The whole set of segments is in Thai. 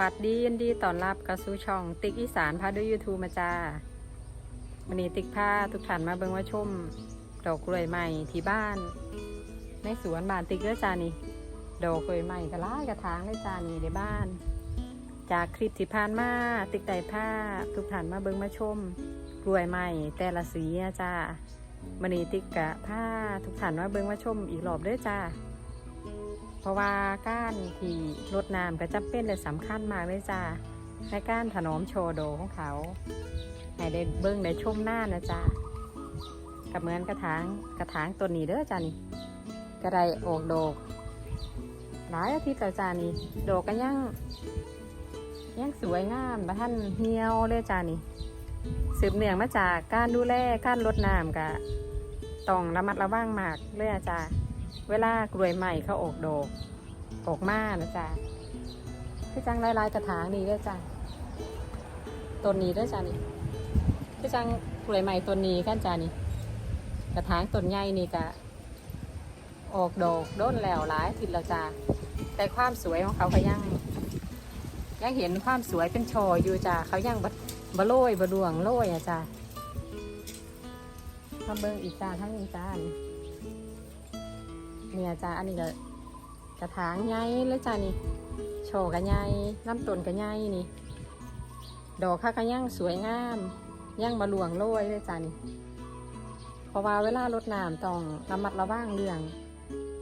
วัสดียินดีต้อนรับกระสู่ช่อง ติ๊กอีสานพาด้วยยูทูบมาจ้าวันนี้ติ๊กพาทุกท่านมาเบิ่งว่าชมดอกกล้วยใหม่ที่บ้านในสวนบ้านติ๊กเด้อจ้านี่ดอกกล้วยใหม่กระลายกระถางเลยจ้านี่ในบ้าน จากคลิปที่ผ่านมาติ๊กได้ผ้าทุกท่านมาเบิ่งมาชมกล้วยใหม่แต่ละสีจ้าวันนี้ติ๊กกะผ้าทุกท่านมาเบิ่งมาชมอีกรอบเด้อจ้า เพราะว่าก้านที่รดน้ำก็จำเป็นและสำคัญมากเลยจ้าในก้านถนอมโชโดของเขา ให้ได้เบิ้งได้ชมหน้านะจ้ากับเหมือนกระถางกระถางต้นนี้เด้อจ้านี่กระไดออกดอกหลายอาทิตย์แล้วจ้านี่ดอกก็ยังยังสวยงามบะท่านเหี่ยวเลยจ้านี่สืบเนื่องมาจากการดูแลการรดน้ำกะต้องระมัดระวังมากเลยอะจ้า เวลากล้วยใหม่เขาออกดอกออกมานะจ๊ะพี่จังลายๆกระถางนี่ด้วยจ้ะต้นนี้ด้วยจ้ะนี่พี่จังกล้วยใหม่ต้นนี้กันจ้ะนี่ กระถางต้นใหญ่นี่ก็ออกดอกด้นแล้วหลายอาทิตย์แล้วจ้ะแต่ความสวยของเขาก็ยังยังเห็นความสวยเป็นชออยู่จ้ะเขายังบบบโรยบดวงโรยอะจ้ะมาเบิ่งอีกจ้าทั้งนี้จ้านี่ เนี่ยจ้าอันนี้ก็กระถางใหญ่เลยจ้านี่โชกันใหญ่ลำต้นกันใหญ่นี่ ดอกค่ะก็ย่างสวยงามย่างบะหลวงโรยเลยจ้านี่เพราะว่าเวลารดน้ำต้องระมัดระวังเรื่อง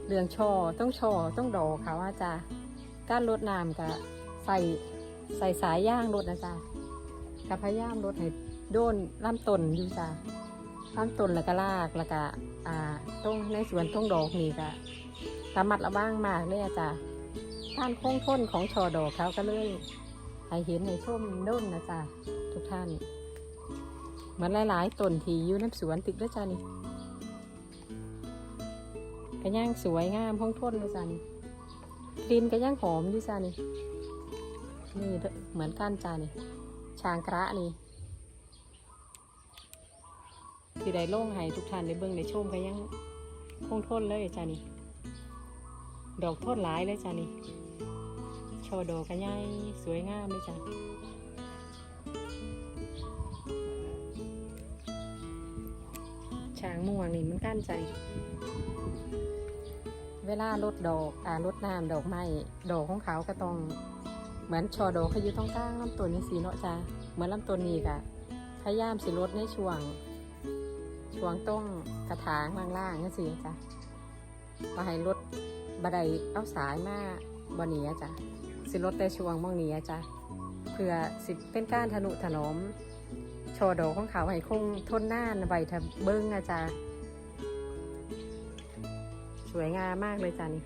เรื่องช่อต้องช่อต้องดอกค่ะว่าจ้าการรดน้ำก็ใส่ใส่สายย่างรดนะจ้ากับพยายามรดให้โดนลำต้นอยู่จ้าข้ามต้นแล้วก็ลากแล้วก็ อ่าตรงในสวนตรงดอกนี่ก็ระมัดระวังมากเลยจ้ะท่านคงทนของชอดอกเขาก็เลยให้เห็นในชมด้นนะจ๊ะทุกท่าน เหมือนหลายๆต้นที่อยู่ในสวนติดด้วยจ้ะนี่ก็ย่างสวยงามคงทนเลยจ้ะนี่กลิ่นก็ย่างหอมอยู่จ้ะนี่นี่เด้อเหมือนกันจ้ะนี่ช้างกระนี่ ที่ได้โล่งให้ทุกท่านได้เบิ่งได้ชมก็ยังคงทนเลยจ้านี่ดอกทนหลายเลยจ้านี่ชว์ดอกกันใหญ่สวยงามเลยจ้าช้างม่วงนี่มันกั้นใจ เวลาลดดอกอ่าลดน้ำดอกไม้ดอกของเขาก็ต้อง เหมือนชอดอกเขาอยู่ตรงกลางลำต้นนี่สีเนาะจ้าเหมือนลำต้นนี้กะพยายามสิลดในช่วง ช่วงต้องกระถางล่างๆนี่สิจ้ะมาให้รถบัไดเอาสายมาบนนี้จ้ะสิรถแต่ช่วงมองนี้จ้ะเพื่อสิเป็นการทนุถนอมชว์ดอกของเขาให้คงทนนานใบทะเบิ้งอาจ้ะสวยงามมากเลยจ้ะนี่